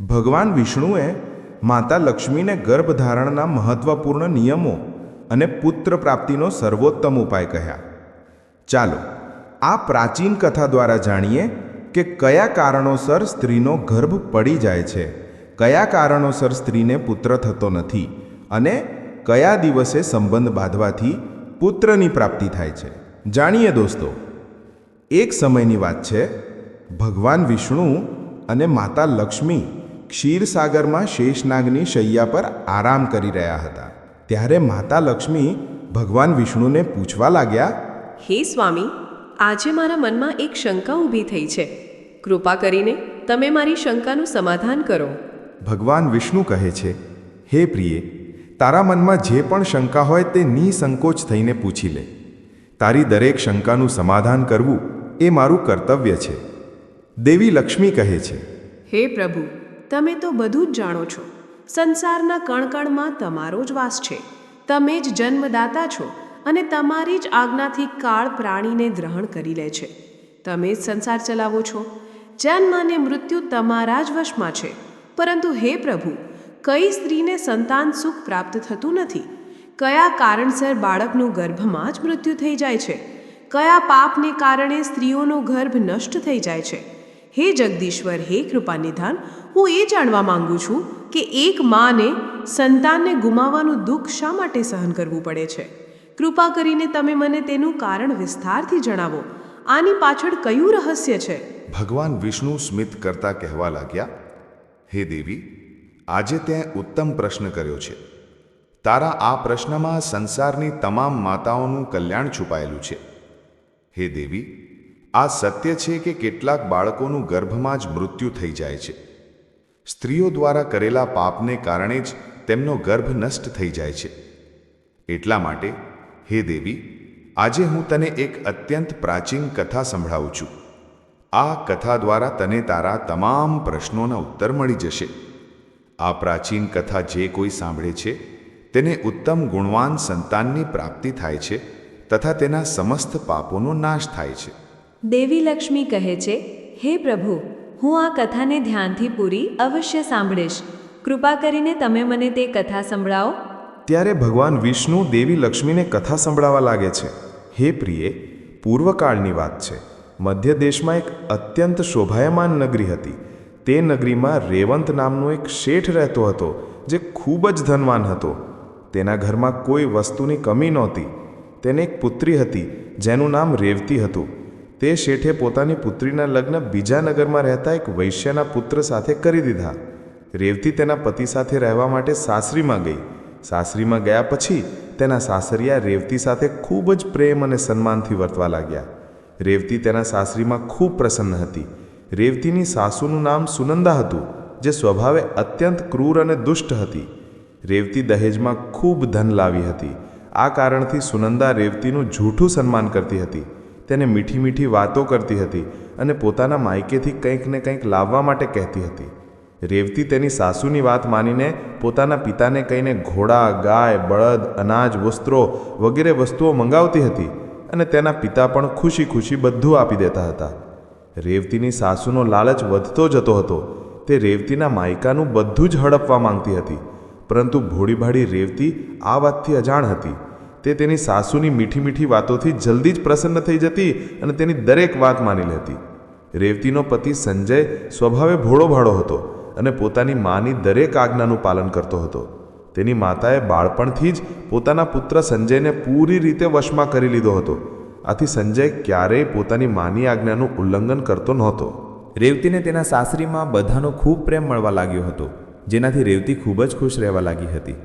ભગવાન વિષ્ણુએ માતા લક્ષ્મીને ગર્ભધારણના મહત્વપૂર્ણ નિયમો અને પુત્ર પ્રાપ્તિનો સર્વોત્તમ ઉપાય કહ્યા. ચાલો, આ પ્રાચીન કથા દ્વારા જાણીએ કે કયા કારણોસર સ્ત્રીનો ગર્ભ પડી જાય છે, કયા કારણોસર સ્ત્રીને પુત્ર થતો નથી અને કયા દિવસે સંબંધ બાંધવાથી પુત્રની પ્રાપ્તિ થાય છે. જાણીએ દોસ્તો, એક સમયની વાત છે, ભગવાન વિષ્ણુ અને માતા લક્ષ્મી ક્ષીરસાગરમાં શેષનાગની શૈયા પર આરામ કરી રહ્યા હતા. ત્યારે માતા લક્ષ્મી ભગવાન વિષ્ણુને પૂછવા લાગ્યા હે સ્વામી આજે મારા મનમાં એક શંકા ઊભી થઈ છે. કૃપા કરીને તમે મારી શંકાનું સમાધાન કરો. ભગવાન વિષ્ણુ કહે છે હે પ્રિયે તારા મનમાં જે પણ શંકા હોય તે નિસંકોચ થઈને પૂછી લે. તારી દરેક શંકાનું સમાધાન કરવું એ મારું કર્તવ્ય છે. દેવી લક્ષ્મી કહે છે. હે પ્રભુ, તમે તો બધું જ જાણો છો. સંસારના કણકણમાં તમારો જ વાસ છે. તમે જ જન્મદાતા છો અને તમારી જ આજ્ઞાથી કાળ પ્રાણીને ગ્રહણ કરી લે છે. તમે જ સંસાર ચલાવો છો. જન્મ અને મૃત્યુ તમારા જ વશમાં છે. પરંતુ હે પ્રભુ, કઈ સ્ત્રીને સંતાન સુખ પ્રાપ્ત થતું નથી? કયા કારણસર બાળકનું ગર્ભમાં જ મૃત્યુ થઈ જાય છે? કયા પાપને કારણે સ્ત્રીઓનો ગર્ભ નષ્ટ થઈ જાય છે? હે જગદીશ્વર, હે કૃપાનિધાન, હું એ જાણવા માંગુ છું કે એક માને સંતાનને ગુમાવવાનું દુઃખ શા માટે સહન કરવું પડે છે? કૃપા કરીને તમે મને તેનું કારણ વિસ્તારથી જણાવો. આની પાછળ કયું રહસ્ય છે? ભગવાન વિષ્ણુ સ્મિત કરતા કહેવા લાગ્યા, હે દેવી, આજે તે ઉત્તમ પ્રશ્ન કર્યો છે. તારા આ પ્રશ્નમાં સંસારની તમામ માતાઓનું કલ્યાણ છુપાયેલું છે. હે દેવી આ સત્ય છે કે કેટલાક બાળકોનું ગર્ભમાં જ મૃત્યુ થઈ જાય છે. સ્ત્રીઓ દ્વારા કરેલા પાપને કારણે જ તેમનો ગર્ભ નષ્ટ થઈ જાય છે. એટલા માટે, હે દેવી, આજે હું તને એક અત્યંત પ્રાચીન કથા સંભળાવું છું. આ કથા દ્વારા તને તારા તમામ પ્રશ્નોના ઉત્તર મળી જશે. આ પ્રાચીન કથા જે કોઈ સાંભળે છે, તેને ઉત્તમ ગુણવાન સંતાનની પ્રાપ્તિ થાય છે તથા તેના સમસ્ત પાપોનો નાશ થાય છે. દેવી લક્ષ્મી કહે છે, હે પ્રભુ, હું આ કથાને ધ્યાનથી પૂરી અવશ્ય સાંભળીશ. કૃપા કરીને તમે મને તે કથા સંભળાવો. ત્યારે ભગવાન વિષ્ણુ દેવી લક્ષ્મીને કથા સંભળાવા લાગે છે. હે પ્રિયે, પૂર્વકાળની વાત છે. મધ્ય દેશમાં એક અત્યંત શોભાયમાન નગરી હતી. તે નગરીમાં રેવંત નામનો એક શેઠ રહેતો હતો, જે ખૂબ જ ધનવાન હતો. તેના ઘરમાં કોઈ વસ્તુની કમી નહોતી. તેને એક પુત્રી હતી, જેનું નામ રેવતી હતું. તે શેઠે પોતાની પુત્રીના લગ્ન બીજા નગરમાં રહેતા એક વૈશ્યના પુત્ર સાથે કરી દીધા. રેવતી તેના પતિ સાથે રહેવા માટે સાસરીમાં ગઈ. સાસરીમાં ગયા પછી તેના સાસરિયા રેવતી સાથે ખૂબ જ પ્રેમ અને સન્માનથી વર્તવા લાગ્યા. રેવતી તેના સાસરીમાં ખૂબ પ્રસન્ન હતી. રેવતીની સાસુનું નામ સુનંદા હતું, જે સ્વભાવે અત્યંત ક્રૂર અને દુષ્ટ હતી. રેવતી દહેજમાં ખૂબ ધન લાવી હતી. આ કારણથી સુનંદા રેવતીનું જૂઠું સન્માન કરતી હતી. તેને મીઠી મીઠી વાતો કરતી હતી અને પોતાના માયકેથી કંઈક ને કંઈક લાવવા માટે કહેતી હતી. રેવતી તેની સાસુની વાત માનીને પોતાના પિતાને કહીને ઘોડા, ગાય, બળદ, અનાજ, વસ્ત્રો વગેરે વસ્તુઓ મંગાવતી હતી અને તેના પિતા પણ ખુશી ખુશી બધું આપી દેતા હતા. રેવતીની સાસુનો લાલચ વધતો જતો હતો. તે રેવતીના માયકાનું બધું જ હડપવા માંગતી હતી. પરંતુ ભોળીભાળી રેવતી આ વાતથી અજાણ હતી. તે તેની સાસુની મીઠી મીઠી વાતોથી જલ્દી જ પ્રસન્ન થઈ જતી અને તેની દરેક વાત માની લેતી. રેવતીનો પતિ સંજય સ્વભાવે ભોળો ભાળો હતો અને પોતાની માની દરેક આજ્ઞાનું પાલન કરતો હતો. તેની માતાએ બાળપણથી જ પોતાના પુત્ર સંજયને પૂરી રીતે વશમાં કરી લીધો હતો. આથી સંજય ક્યારેય પોતાની માની આજ્ઞાનું ઉલ્લંઘન કરતો નહોતો. રેવતીને તેના સાસરીમાં બધાનો ખૂબ પ્રેમ મળવા લાગ્યો હતો, જેનાથી રેવતી ખૂબ જ ખુશ રહેવા લાગી હતી.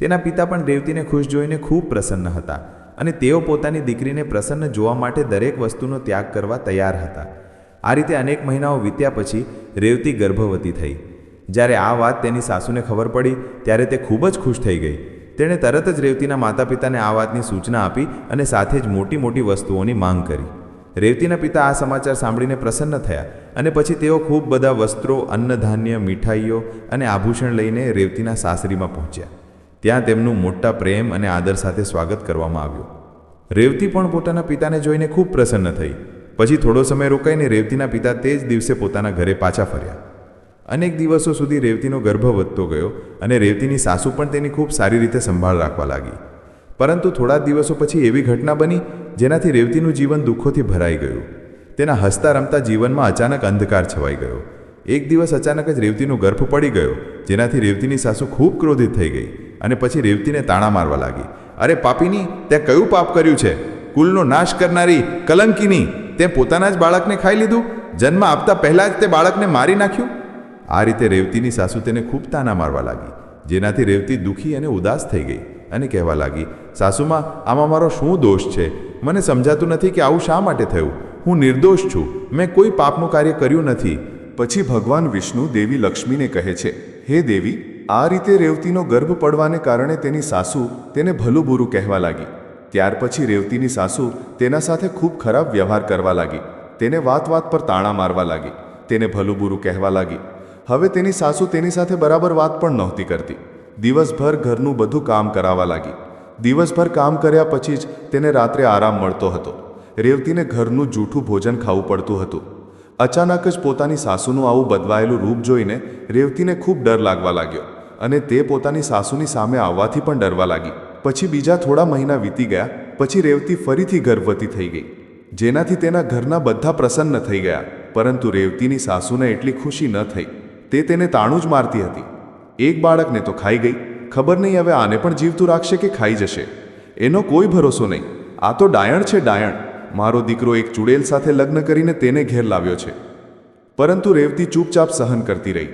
તેના પિતા પણ રેવતીને ખુશ જોઈને ખૂબ પ્રસન્ન હતા અને તેઓ પોતાની દીકરીને પ્રસન્ન જોવા માટે દરેક વસ્તુનો ત્યાગ કરવા તૈયાર હતા. આ રીતે અનેક મહિનાઓ વીત્યા પછી રેવતી ગર્ભવતી થઈ. જ્યારે આ વાત તેની સાસુને ખબર પડી, ત્યારે તે ખૂબ જ ખુશ થઈ ગઈ. તેણે તરત જ રેવતીના માતા પિતાને આ વાતની સૂચના આપી અને સાથે જ મોટી મોટી વસ્તુઓની માંગ કરી. રેવતીના પિતા આ સમાચાર સાંભળીને પ્રસન્ન થયા અને પછી તેઓ ખૂબ બધા વસ્ત્રો, અન્નધાન્ય, મીઠાઈઓ અને આભૂષણ લઈને રેવતીના સાસરીમાં પહોંચ્યા. ત્યાં તેમનું મોટા પ્રેમ અને આદર સાથે સ્વાગત કરવામાં આવ્યું. રેવતી પણ પોતાના પિતાને જોઈને ખૂબ પ્રસન્ન થઈ. પછી થોડો સમય રોકાઈને રેવતીના પિતા તે જ દિવસે પોતાના ઘરે પાછા ફર્યા. અનેક દિવસો સુધી રેવતીનો ગર્ભ વધતો ગયો અને રેવતીની સાસુ પણ તેની ખૂબ સારી રીતે સંભાળ રાખવા લાગી. પરંતુ થોડા દિવસો પછી એવી ઘટના બની, જેનાથી રેવતીનું જીવન દુઃખોથી ભરાઈ ગયું. તેના હસતા રમતા જીવનમાં અચાનક અંધકાર છવાઈ ગયો. એક દિવસ અચાનક જ રેવતીનો ગર્ભ પડી ગયો, જેનાથી રેવતીની સાસુ ખૂબ ક્રોધિત થઈ ગઈ. અને પછી રેવતીને તાણા મારવા લાગી. અરે પાપીની, તે કયું પાપ કર્યું છે? કુલનો નાશ કરનારી કલંકીની, તે પોતાના જ બાળકને ખાઈ લીધું? જન્મ આપતા પહેલાં જ તે બાળકને મારી નાખ્યું? આ રીતે રેવતીની સાસુ તેને ખૂબ તાના મારવા લાગી. જેનાથી રેવતી દુઃખી અને ઉદાસ થઈ ગઈ અને કહેવા લાગી, સાસુમાં, આમાં મારો શું દોષ છે? મને સમજાતું નથી કે આવું શા માટે થયું. હું નિર્દોષ છું. મેં કોઈ પાપનું કાર્ય કર્યું નથી. પછી ભગવાન વિષ્ણુ દેવી લક્ષ્મીને કહે છે, હે દેવી આ રીતે રેવતીનો ગર્ભ પડવાને કારણે તેની સાસુ તેને ભલું બુરું કહેવા લાગી. ત્યાર પછી રેવતીની સાસુ તેના સાથે ખૂબ ખરાબ વ્યવહાર કરવા લાગી. તેને વાત વાત પર તાણા મારવા લાગી. તેને ભલું બુરું કહેવા લાગી. હવે તેની સાસુ તેની સાથે બરાબર વાત પણ નહોતી કરતી. દિવસભર ઘરનું બધું કામ કરાવવા લાગી. દિવસભર કામ કર્યા પછી જ તેને રાત્રે આરામ મળતો હતો. રેવતીને ઘરનું જૂઠું ભોજન ખાવું પડતું હતું. અચાનક જ પોતાની સાસુનું આવું બદલાયેલું રૂપ જોઈને રેવતીને ખૂબ ડર લાગવા લાગ્યો. અને તે પોતાની સાસુની સામે આવવાથી પણ ડરવા લાગી. પછી બીજા થોડા મહિના વીતી ગયા, પછી રેવતી ફરીથી ગર્ભવતી થઈ ગઈ. જેનાથી તેના ઘરના બધા પ્રસન્ન થઈ ગયા, પરંતુ રેવતીની સાસુને એટલી ખુશી ન થઈ. તે તેને તાણું જ મારતી હતી. એક બાળકને તો ખાઈ ગઈ. ખબર નહીં હવે આને પણ જીવતું રાખશે કે ખાઈ જશે. એનો કોઈ ભરોસો નહીં. આ તો ડાયણ છે ડાયણ. મારો દીકરો એક ચુડેલ સાથે લગ્ન કરીને તેને ઘેર લાવ્યો છે. પરંતુ રેવતી ચૂપચાપ સહન કરતી રહી.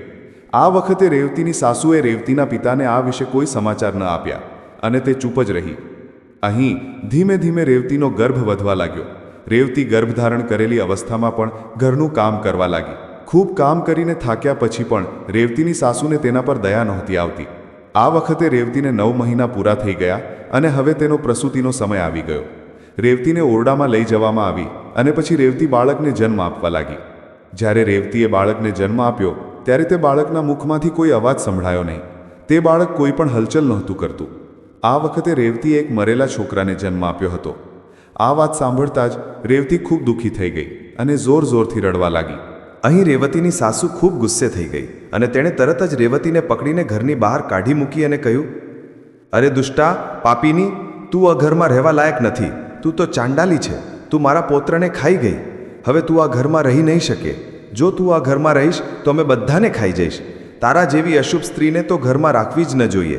આ વખતે રેવતીની સાસુએ રેવતીના પિતાને આ વિશે કોઈ સમાચાર ન આપ્યા અને તે ચૂપ જ રહી. અહીં ધીમે ધીમે રેવતીનો ગર્ભ વધવા લાગ્યો. રેવતી ગર્ભધારણ કરેલી અવસ્થામાં પણ ઘરનું કામ કરવા લાગી. ખૂબ કામ કરીને થાક્યા પછી પણ રેવતીની સાસુને તેના પર દયા નહોતી આવતી. આ વખતે રેવતીને નવ મહિના પૂરા થઈ ગયા અને હવે તેનો પ્રસૂતિનો સમય આવી ગયો. રેવતીને ઓરડામાં લઈ જવામાં આવી અને પછી રેવતી બાળકને જન્મ આપવા લાગી. જ્યારે રેવતીએ બાળકને જન્મ આપ્યો ત્યારે તે બાળકના મુખમાંથી કોઈ અવાજ સંભળાયો નહીં. તે બાળક કોઈ પણ હલચલ નહોતું કરતું. આ વખતે રેવતી એક મરેલા છોકરાને જન્મ આપ્યો હતો. આ વાત સાંભળતા જ રેવતી ખૂબ દુઃખી થઈ ગઈ અને જોર જોરથી રડવા લાગી. અહીં રેવતીની સાસુ ખૂબ ગુસ્સે થઈ ગઈ અને તેણે તરત જ રેવતીને પકડીને ઘરની બહાર કાઢી મૂકી અને કહ્યું, અરે દુષ્ટા, પાપીની, તું આ ઘરમાં રહેવા લાયક નથી. તું તો ચાંડાલી છે. તું મારા પૌત્રને ખાઈ ગઈ. હવે તું આ ઘરમાં રહી નહીં શકે. જો તું આ ઘરમાં રહીશ, તો અમે બધાને ખાઈ જઈશ. તારા જેવી અશુભ સ્ત્રીને તો ઘરમાં રાખવી જ ન જોઈએ.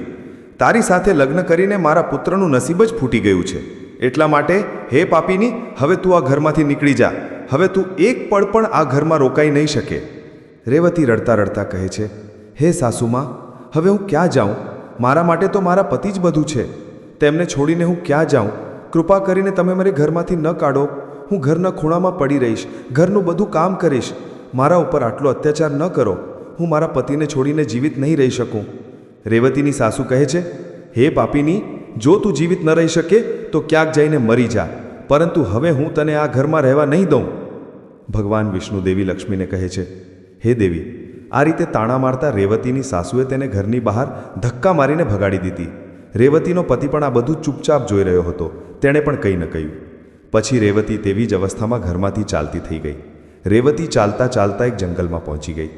તારી સાથે લગ્ન કરીને મારા પુત્રનું નસીબ જ ફૂટી ગયું છે. એટલા માટે, હે પાપીની, હવે તું આ ઘરમાંથી નીકળી જા. હવે તું એક પળ પણ આ ઘરમાં રોકાઈ નહીં શકે. રેવતી રડતા રડતા કહે છે, હે સાસુમાં, હવે હું ક્યાં જાઉં? મારા માટે તો મારા પતિ જ બધું છે. તેમને છોડીને હું ક્યાં જાઉં? કૃપા કરીને તમે મને ઘરમાંથી ન કાઢો. હું ઘરના ખૂણામાં પડી રહીશ. ઘરનું બધું કામ કરીશ. મારા ઉપર આટલો અત્યાચાર ન કરો. હું મારા પતિને છોડીને જીવિત નહીં રહી શકું. રેવતીની સાસુ કહે છે, હે પાપીની, જો તું જીવિત ન રહી શકે, તો ક્યાંક જઈને મરી જા. પરંતુ હવે હું તને આ ઘરમાં રહેવા નહીં દઉં. ભગવાન વિષ્ણુ દેવી લક્ષ્મીને કહે છે, હે દેવી, આ રીતે તાણા મારતા રેવતીની સાસુએ તેને ઘરની બહાર ધક્કા મારીને ભગાડી દીધી. રેવતીનો પતિ પણ આ બધું ચૂપચાપ જોઈ રહ્યો હતો. તેણે પણ કંઈ ન કહ્યું. પછી રેવતી તેવી જ અવસ્થામાં ઘરમાંથી ચાલતી થઈ ગઈ. રેવતી ચાલતા ચાલતા એક જંગલમાં પહોંચી ગઈ.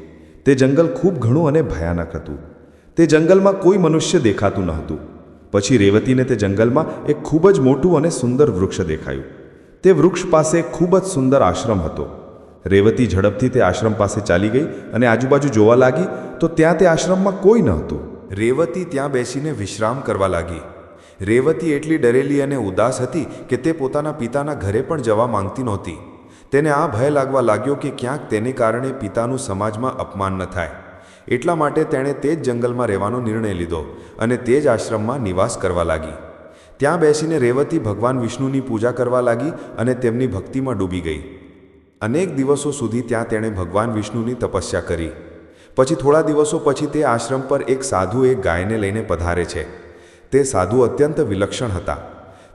તે જંગલ ખૂબ ઘણું અને ભયાનક હતું. તે જંગલમાં કોઈ મનુષ્ય દેખાતું ન હતું. પછી રેવતીને તે જંગલમાં એક ખૂબ જ મોટું અને સુંદર વૃક્ષ દેખાયું. તે વૃક્ષ પાસે ખૂબ જ સુંદર આશ્રમ હતો. રેવતી ઝડપથી તે આશ્રમ પાસે ચાલી ગઈ અને આજુબાજુ જોવા લાગી તો ત્યાં તે આશ્રમમાં કોઈ ન હતું. રેવતી ત્યાં બેસીને વિશ્રામ કરવા લાગી. રેવતી એટલી ડરેલી અને ઉદાસ હતી કે તે પોતાના પિતાના ઘરે પણ જવા માંગતી નહોતી. તેને આ ભય લાગવા લાગ્યો કે ક્યાંક તેને કારણે પિતાનું સમાજમાં અપમાન ન થાય. એટલા માટે તેણે તે જ જંગલમાં રહેવાનો નિર્ણય લીધો અને તે જ આશ્રમમાં નિવાસ કરવા લાગી. ત્યાં બેસીને રેવતી ભગવાન વિષ્ણુની પૂજા કરવા લાગી અને તેમની ભક્તિમાં ડૂબી ગઈ. અનેક દિવસો સુધી ત્યાં તેણે ભગવાન વિષ્ણુની તપસ્યા કરી. પછી થોડા દિવસો પછી તે આશ્રમ પર એક સાધુ એક ગાયને લઈને પધારે છે. તે સાધુ અત્યંત વિલક્ષણ હતા.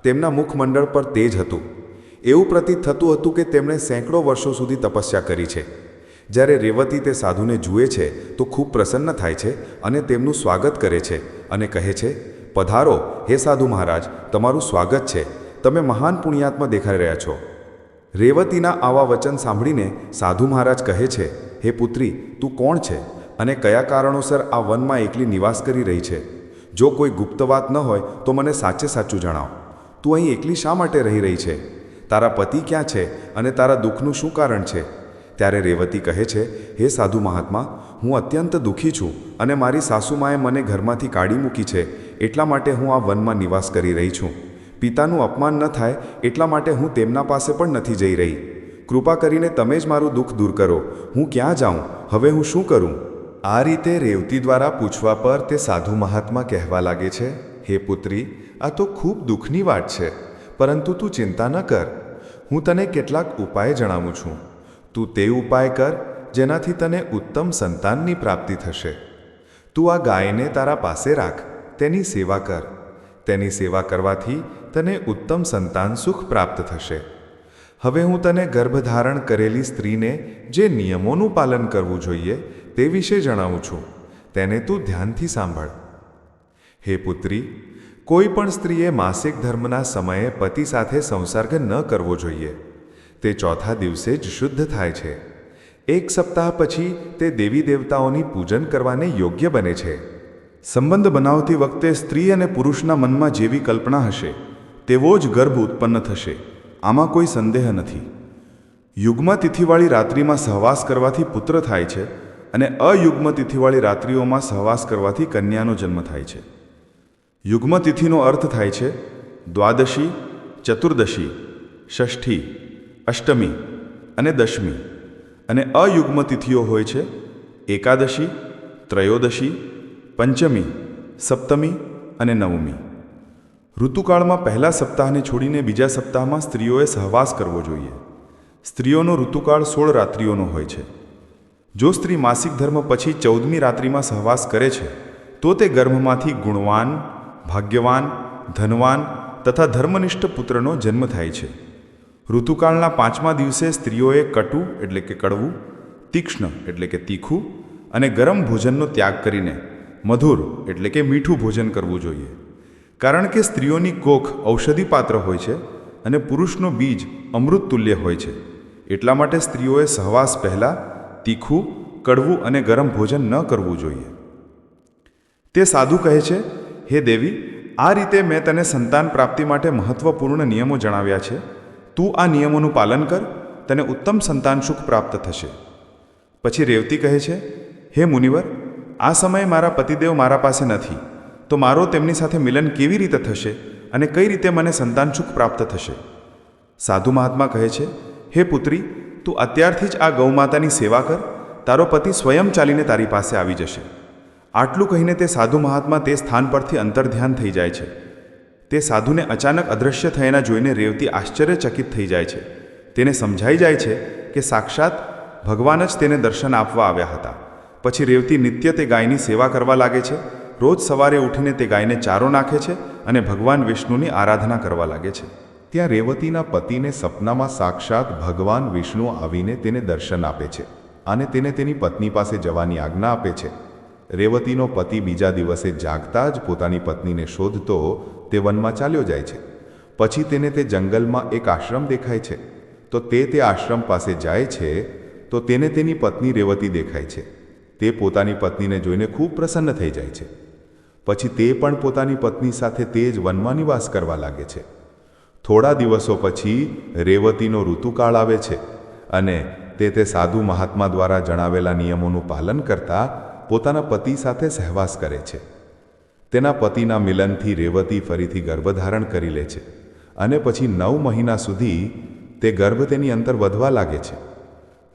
તેમના મુખમંડળ પર તેજ હતું. એવું પ્રતીત થતું હતું કે તેમણે સેંકડો વર્ષો સુધી તપસ્યા કરી છે. જ્યારે રેવતી તે સાધુને જુએ છે, તો ખૂબ પ્રસન્ન થાય છે અને તેમનું સ્વાગત કરે છે અને કહે છે, પધારો, હે સાધુ મહારાજ, તમારું સ્વાગત છે. તમે મહાન પુણ્યાત્મા દેખાઈ રહ્યા છો. રેવતીના આવા વચન સાંભળીને સાધુ મહારાજ કહે છે, હે પુત્રી, તું કોણ છે અને કયા કારણોસર આ વનમાં એકલી નિવાસ કરી રહી છે? જો કોઈ ગુપ્ત વાત ન હોય, તો મને સાચે સાચું જણાવ. તું અહીં એકલી શા માટે રહી રહી છે? તારા પતિ ક્યાં છે અને તારા દુઃખનું શું કારણ છે? ત્યારે રેવતી કહે છે, હે સાધુ મહાત્મા, હું અત્યંત દુઃખી છું અને મારી સાસુમાએ મને ઘરમાંથી કાઢી મૂકી છે, એટલા માટે હું આ વનમાં નિવાસ કરી રહી છું. પિતાનું અપમાન ન થાય, એટલા માટે હું તેમના પાસે પણ નથી જઈ રહી. કૃપા કરીને તમે જ મારું દુઃખ દૂર કરો. હું ક્યાં જાઉં? હવે હું શું કરું? આ રીતે રેવતી દ્વારા પૂછવા પર તે સાધુ મહાત્મા કહેવા લાગે છે, હે પુત્રી, આ તો ખૂબ દુઃખની વાત છે. પરંતુ તું ચિંતા ન કર. હું તને કેટલાક ઉપાય જણાવું છું. તું તે ઉપાય કર જેનાથી તને ઉત્તમ સંતાનની પ્રાપ્તિ થશે. તું આ ગાયને તારા પાસે રાખ. તેની સેવા કર. તેની સેવા કરવાથી તને ઉત્તમ સંતાન સુખ પ્રાપ્ત થશે. હવે હું તને ગર્ભધારણ કરેલી સ્ત્રીને જે નિયમોનું પાલન કરવું જોઈએ તે વિશે જણાવું છું. તેને તું ધ્યાનથી સાંભળ. હે પુત્રી કોઈ પણ સ્ત્રીએ માસિક ધર્મના સમયે પતિ સાથે સંસર્ગ ન કરવો જોઈએ. તે ચોથા દિવસે જ શુદ્ધ થાય છે. એક સપ્તાહ પછી તે દેવી દેવતાઓની પૂજન કરવાને યોગ્ય બને છે. સંબંધ બનાવતી વખતે સ્ત્રી અને પુરુષના મનમાં જેવી કલ્પના હશે. તેવો જ ગર્ભ ઉત્પન્ન થશે. આમાં કોઈ સંદેહ નથી. યુગ્મ તિથિવાળી રાત્રિમાં સહવાસ કરવાથી પુત્ર થાય છે અને અયુગ્મ તિથિવાળી રાત્રિઓમાં સહવાસ કરવાથી કન્યાનો જન્મ થાય છે. યુગ્મ તિથિનો અર્થ થાય છે દ્વાદશી, ચતુર્દશી, ષષ્ઠી, અષ્ટમી અને દશમી. અને અયુગ્મ તિથિઓ હોય છે એકાદશી, ત્રયોદશી, પંચમી, સપ્તમી અને નવમી. ઋતુકાળમાં પહેલા સપ્તાહને છોડીને બીજા સપ્તાહમાં સ્ત્રીઓએ સહવાસ કરવો જોઈએ. સ્ત્રીઓનો ઋતુકાળ સોળ રાત્રિઓનો હોય છે. જો સ્ત્રી માસિક ધર્મ પછી ચૌદમી રાત્રિમાં સહવાસ કરે છે, તો તે ગર્ભમાંથી ગુણવાન ભાગ્યવાન, ધનવાન તથા ધર્મનિષ્ઠ પુત્રનો જન્મ થાય છે. ઋતુકાળના પાંચમા દિવસે સ્ત્રીઓએ કટુ એટલે કે કડવું, તીક્ષ્ણ એટલે કે તીખું અને ગરમ ભોજનનો ત્યાગ કરીને મધુર એટલે કે મીઠું ભોજન કરવું જોઈએ. કારણ કે સ્ત્રીઓની કોખ ઔષધિપાત્ર હોય છે અને પુરુષનો બીજ અમૃત તુલ્ય હોય છે. એટલા માટે સ્ત્રીઓએ સહવાસ પહેલાં તીખું, કડવું અને ગરમ ભોજન ન કરવું જોઈએ. તે સાધુ કહે છે હે દેવી, આ રીતે મેં તને સંતાન પ્રાપ્તિ માટે મહત્વપૂર્ણ નિયમો જણાવ્યા છે. તું આ નિયમોનું પાલન કર, તને ઉત્તમ સંતાન સુખ પ્રાપ્ત થશે. પછી રેવતી કહે છે, હે મુનિવર, આ સમયે મારા પતિદેવ મારા પાસે નથી. તો મારો તેમની સાથે મિલન કેવી રીતે થશે અને કઈ રીતે મને સંતાન સુખ પ્રાપ્ત થશે? સાધુ મહાત્મા કહે છે, હે પુત્રી, તું અત્યારથી જ આ ગૌમાતાની સેવા કર. તારો પતિ સ્વયં ચાલીને તારી પાસે આવી જશે. આટલું કહીને તે સાધુ મહાત્મા તે સ્થાન પરથી અંતર્ધ્યાન થઈ જાય છે. તે સાધુને અચાનક અદૃશ્ય થયેલા જોઈને રેવતી આશ્ચર્યચકિત થઈ જાય છે. તેને સમજાઈ જાય છે કે સાક્ષાત ભગવાન જ તેને દર્શન આપવા આવ્યા હતા. પછી રેવતી નિત્ય તે ગાયની સેવા કરવા લાગે છે. રોજ સવારે ઉઠીને તે ગાયને ચારો નાખે છે અને ભગવાન વિષ્ણુની આરાધના કરવા લાગે છે. ત્યાં રેવતીના પતિને સપનામાં સાક્ષાત ભગવાન વિષ્ણુ આવીને તેને દર્શન આપે છે અને તેને તેની પત્ની પાસે જવાની આજ્ઞા આપે છે. રેવતીનો પતિ બીજા દિવસે જાગતા જ પોતાની પત્નીને શોધતો તે વનમાં ચાલ્યો જાય છે. પછી તેને તે જંગલમાં એક આશ્રમ દેખાય છે. તો તે તે આશ્રમ પાસે જાય છે, તો તેને તેની પત્ની રેવતી દેખાય છે. તે પોતાની પત્નીને જોઈને ખૂબ પ્રસન્ન થઈ જાય છે. પછી તે પણ પોતાની પત્ની સાથે તે જ વનમાં નિવાસ કરવા લાગે છે. થોડા દિવસો પછી રેવતીનો ઋતુકાળ આવે છે અને તે તે સાધુ મહાત્મા દ્વારા જણાવેલા નિયમોનું પાલન કરતા પોતાના પતિ સાથે સહેવાસ કરે છે. તેના પતિના મિલનથી રેવતી ફરીથી ગર્ભધારણ કરી લે છે અને પછી નવ મહિના સુધી તે ગર્ભ તેની અંતર વધવા લાગે છે.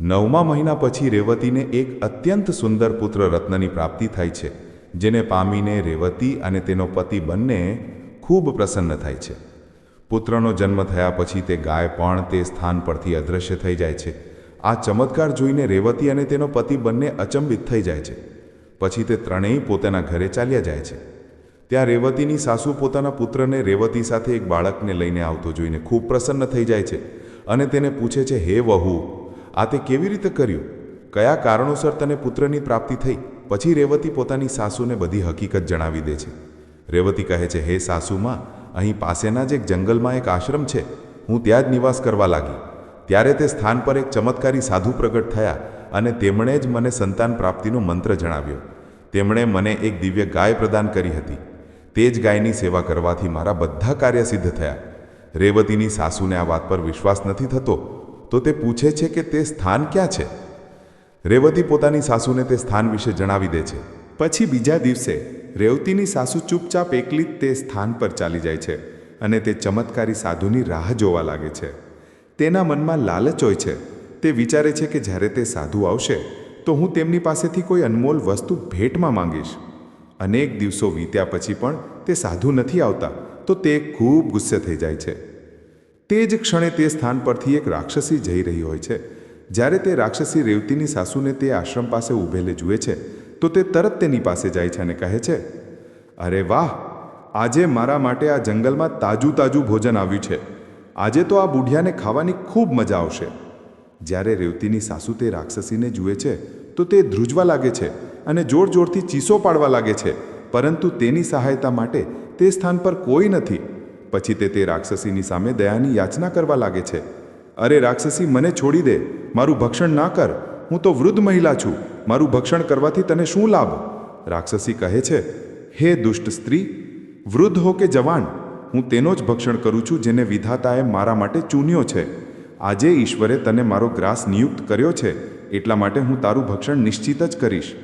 નવમા મહિના પછી રેવતીને એક અત્યંત સુંદર પુત્ર રત્નની પ્રાપ્તિ થાય છે, જેને પામીને રેવતી અને તેનો પતિ બંને ખૂબ પ્રસન્ન થાય છે. પુત્રનો જન્મ થયા પછી તે ગાય પણ તે સ્થાન પરથી અદૃશ્ય થઈ જાય છે. આ ચમત્કાર જોઈને રેવતી અને તેનો પતિ બંને અચંબિત થઈ જાય છે. પછી તે ત્રણેય પોતાના ઘરે ચાલ્યા જાય છે. ત્યાં રેવતીની સાસુ પોતાના પુત્રને રેવતી સાથે એક બાળકને લઈને આવતો જોઈને ખૂબ પ્રસન્ન થઈ જાય છે અને તેને પૂછે છે, હે વહુ, આ તે કેવી રીતે કર્યું? કયા કારણોસર તને પુત્રની પ્રાપ્તિ થઈ? પછી રેવતી પોતાની સાસુને બધી હકીકત જણાવી દે છે. રેવતી કહે છે, હે સાસુમાં અહીં પાસેના જ એક જંગલમાં એક આશ્રમ છે. હું ત્યાં જ નિવાસ કરવા લાગી. ત્યારે તે સ્થાન પર એક ચમત્કારી સાધુ પ્રગટ થયા અને તેમણે જ મને સંતાન પ્રાપ્તિનો મંત્ર જણાવ્યો. તેમણે મને એક દિવ્ય ગાય પ્રદાન કરી હતી. તે જ ગાયની સેવા કરવાથી મારા બધા કાર્ય સિદ્ધ થયા. રેવતીની સાસુને આ વાત પર વિશ્વાસ નથી થતો, તો તે પૂછે છે કે તે સ્થાન ક્યાં છે? રેવતી પોતાની સાસુને તે સ્થાન વિશે જણાવી દે છે. પછી બીજા દિવસે રેવતીની સાસુ ચૂપચાપ એકલી જ તે સ્થાન પર ચાલી જાય છે અને તે ચમત્કારી સાધુની રાહ જોવા લાગે છે. તેના મનમાં લાલચ હોય છે. તે વિચારે છે કે જ્યારે તે સાધુ આવશે, તો હું તેમની પાસેથી કોઈ અનમોલ વસ્તુ ભેટમાં માંગીશ. અનેક દિવસો વીત્યા પછી પણ તે સાધુ નથી આવતા, તો તે ખૂબ ગુસ્સે થઈ જાય છે. તે જ ક્ષણે તે સ્થાન પરથી એક રાક્ષસી જઈ રહી હોય છે. જ્યારે તે રાક્ષસી રેવતીની સાસુને તે આશ્રમ પાસે ઊભેલે જુએ છે, તો તે તરત તેની પાસે જાય છે અને કહે છે, અરે વાહ! આજે મારા માટે આ જંગલમાં તાજું તાજું ભોજન આવ્યું છે. આજે તો આ બુઢિયાને ખાવાની ખૂબ મજા આવશે. જ્યારે રેવતીની સાસુ તે રાક્ષસીને જુએ છે, તો તે ધ્રુજવા લાગે છે અને જોર જોરથી ચીસો પાડવા લાગે છે. પરંતુ તેની સહાયતા માટે તે સ્થાન પર કોઈ નથી. પછી તે તે રાક્ષસીની સામે દયાની યાચના કરવા લાગે છે. અરે રાક્ષસી, મને છોડી દે. મારું ભક્ષણ ના કર. હું તો વૃદ્ધ મહિલા છું. મારું ભક્ષણ કરવાથી તને શું લાભ? રાક્ષસી કહે છે, હે દુષ્ટ સ્ત્રી, વૃદ્ધ હો કે જવાન, હું તેનો જ ભક્ષણ કરું છું જેને વિધાતાએ મારા માટે ચૂન્યો છે. આજે ઈશ્વરે તને મારો ગ્રાસ નિયુક્ત કર્યો છે, એટલા માટે હું તારું ભક્ષણ નિશ્ચિત જ કરીશ.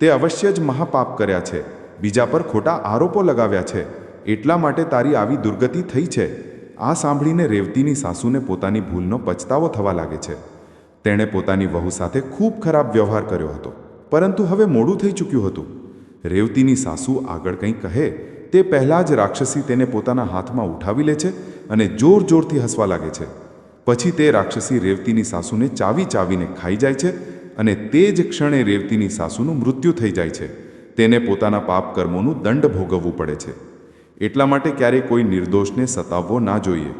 તે અવશ્ય જ મહાપાપ કર્યા છે, બીજા પર ખોટા આરોપો લગાવ્યા છે, એટલા માટે તારી આવી દુર્ગતિ થઈ છે. આ સાંભળીને રેવતીની સાસુને પોતાની ભૂલનો પછતાવો થવા લાગે છે. તેણે પોતાની વહુ સાથે ખૂબ ખરાબ વ્યવહાર કર્યો હતો, પરંતુ હવે મોડું થઈ ચૂક્યું હતું. રેવતીની સાસુ આગળ કંઈ કહે, તે પહેલાં જ રાક્ષસી તેને પોતાના હાથમાં ઉઠાવી લે છે અને જોર જોરથી હસવા લાગે છે. પછી તે રાક્ષસી રેવતીની સાસુને ચાવી ચાવીને ખાઈ જાય છે અને તે જ ક્ષણે રેવતીની સાસુનું મૃત્યુ થઈ જાય છે. તેને પોતાના પાપ કર્મોનું દંડ ભોગવવું પડે છે. એટલા માટે ક્યારેય કોઈ નિર્દોષને સતાવવો ના જોઈએ.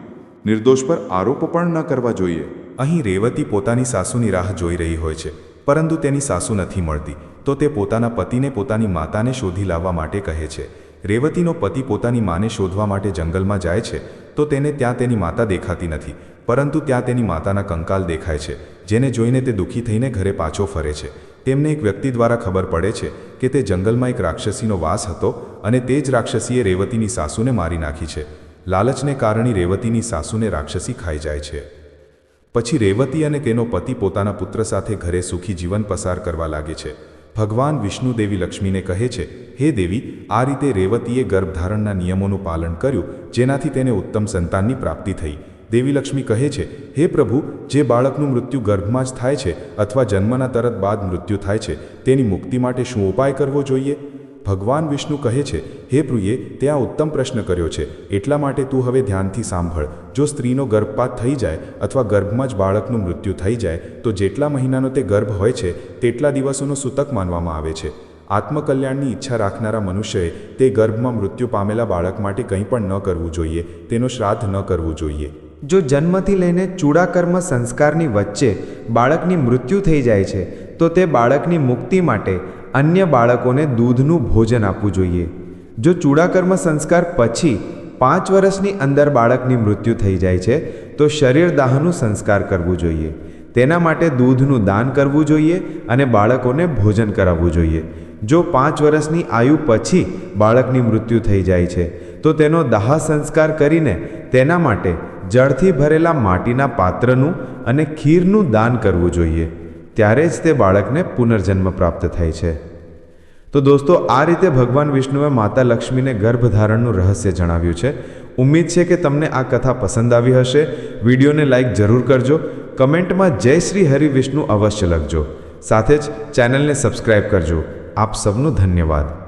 નિર્દોષ પર આરોપ પણ ન કરવા જોઈએ. અહીં રેવતી પોતાની સાસુની રાહ જોઈ રહી હોય છે, પરંતુ તેની સાસુ નથી મળતી, તો તે પોતાના પતિને પોતાની માતાને શોધી લાવવા માટે કહે છે. રેવતીનો પતિ પોતાની માને શોધવા માટે જંગલમાં જાય છે, તો તેને ત્યાં તેની માતા દેખાતી નથી, પરંતુ ત્યાં તેની માતાના કંકાલ દેખાય છે, જેને જોઈને તે દુઃખી થઈને ઘરે પાછો ફરે છે. તેમને એક વ્યક્તિ દ્વારા ખબર પડે છે કે તે જંગલમાં એક રાક્ષસીનો વાસ હતો અને તે જ રાક્ષસીએ રેવતીની સાસુને મારી નાખી છે. લાલચને કારણે રેવતીની સાસુને રાક્ષસી ખાઈ જાય છે. પછી રેવતી અને તેનો પતિ પોતાના પુત્ર સાથે ઘરે સુખી જીવન પસાર કરવા લાગે છે. ભગવાન વિષ્ણુ દેવી લક્ષ્મીને કહે છે, હે દેવી, આ રીતે રેવતીએ ગર્ભધારણના નિયમોનું પાલન કર્યું, જેનાથી તેને ઉત્તમ સંતાનની પ્રાપ્તિ થઈ. દેવી લક્ષ્મી કહે છે, હે પ્રભુ, જે બાળકનું મૃત્યુ ગર્ભમાં જ થાય છે અથવા જન્મના તરત બાદ મૃત્યુ થાય છે, તેની મુક્તિ માટે શું ઉપાય કરવો જોઈએ? ભગવાન વિષ્ણુ કહે છે, હે પ્રિયે તે આ ઉત્તમ પ્રશ્ન કર્યો છે. એટલા માટે તું હવે ધ્યાનથી સાંભળ. જો સ્ત્રીનો ગર્ભપાત થઈ જાય અથવા ગર્ભમાં જ બાળકનું મૃત્યુ થઈ જાય, તો જેટલા મહિનાનો તે ગર્ભ હોય છે, તેટલા દિવસોનો સૂતક માનવામાં આવે છે. આત્મકલ્યાણની ઈચ્છા રાખનારા મનુષ્યએ તે ગર્ભમાં મૃત્યુ પામેલા બાળક માટે કંઈ પણ ન કરવું જોઈએ, તેનો શ્રાદ્ધ ન કરવું જોઈએ. જો જન્મથી લઈને ચૂડાકર્મ સંસ્કારની વચ્ચે બાળકની મૃત્યુ થઈ જાય છે, તો તે બાળકની મુક્તિ માટે અન્ય બાળકોને દૂધનું ભોજન આપવું જોઈએ. જો ચૂડાકર્મ સંસ્કાર પછી પાંચ વર્ષની અંદર બાળકની મૃત્યુ થઈ જાય છે, તો શરીર દાહનું સંસ્કાર કરવું જોઈએ. તેના માટે દૂધનું દાન કરવું જોઈએ અને બાળકોને ભોજન કરાવવું જોઈએ. જો પાંચ વર્ષની આયુ પછી બાળકની મૃત્યુ થઈ જાય છે, તો તેનો દાહ સંસ્કાર કરીને તેના માટે જળથી ભરેલા માટીના પાત્રનું અને ખીરનું દાન કરવું જોઈએ. ત્યારે જ તે બાળકને પુનર્જન્મ પ્રાપ્ત થાય છે. તો દોસ્તો, આ રીતે ભગવાન વિષ્ણુએ માતા લક્ષ્મીને ગર્ભધારણનું રહસ્ય જણાવ્યું છે. ઉમ્મીદ છે કે તમને આ કથા પસંદ આવી હશે. વિડીયોને લાઇક જરૂર કરજો. કમેન્ટમાં જય શ્રી હરિ વિષ્ણુ અવશ્ય લખજો. સાથે જ ચેનલને સબસ્ક્રાઇબ કરજો. આપ સૌનો ધન્યવાદ.